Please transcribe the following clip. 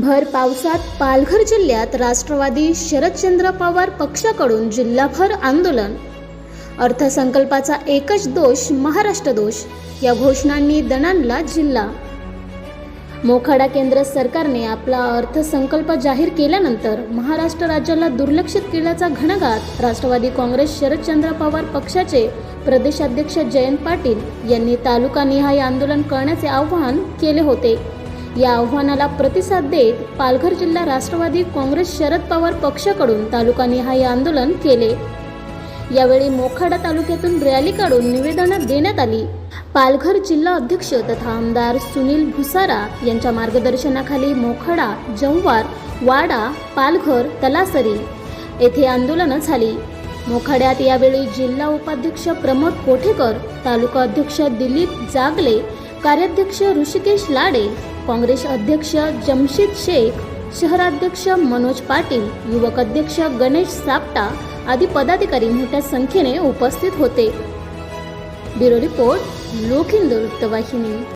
भर पावसात पालघर जिल्ह्यात राष्ट्रवादी शरदचंद्र पवार पक्षाकडून जिल्हाभर आंदोलन. अर्थसंकल्पाचा एकच दोष महाराष्ट्र दोष या घोषणांनी दणाणला जिल्हा. मोखाडा केंद्र सरकारने आपला अर्थसंकल्प जाहीर केल्यानंतर महाराष्ट्र राज्याला दुर्लक्षित केल्याचा घणाघात राष्ट्रवादी काँग्रेस शरदचंद्र पवार पक्षाचे प्रदेशाध्यक्ष जयंत पाटील यांनी तालुकानिहाय आंदोलन करण्याचे आवाहन केले होते. या आव्हानाला प्रतिसाद देत पालघर जिल्हा राष्ट्रवादी काँग्रेस शरद पवार पक्षाकडून तालुकानिहाय आंदोलन केले. यावेळी मोखाडा तालुक्यातून रॅली काढून निवेदनं देण्यात आली. पालघर जिल्हा अध्यक्ष तथा आमदार सुनील भुसारा यांच्या मार्गदर्शनाखाली मोखाडा जव्हार वाडा पालघर तलासरी येथे आंदोलनं झाली. मोखाड्यात यावेळी जिल्हा उपाध्यक्ष प्रमोद कोठेकर तालुका अध्यक्ष दिलीप जागले कार्याध्यक्ष ऋषिकेश लाडे काँग्रेस अध्यक्ष जमशेद शेख शहराध्यक्ष मनोज पाटील युवक अध्यक्ष गणेश सापटा आदी पदाधिकारी मोठ्या संख्येने उपस्थित होते. ब्युरो रिपोर्ट लोक हिंदू वृत्तवाहिनी.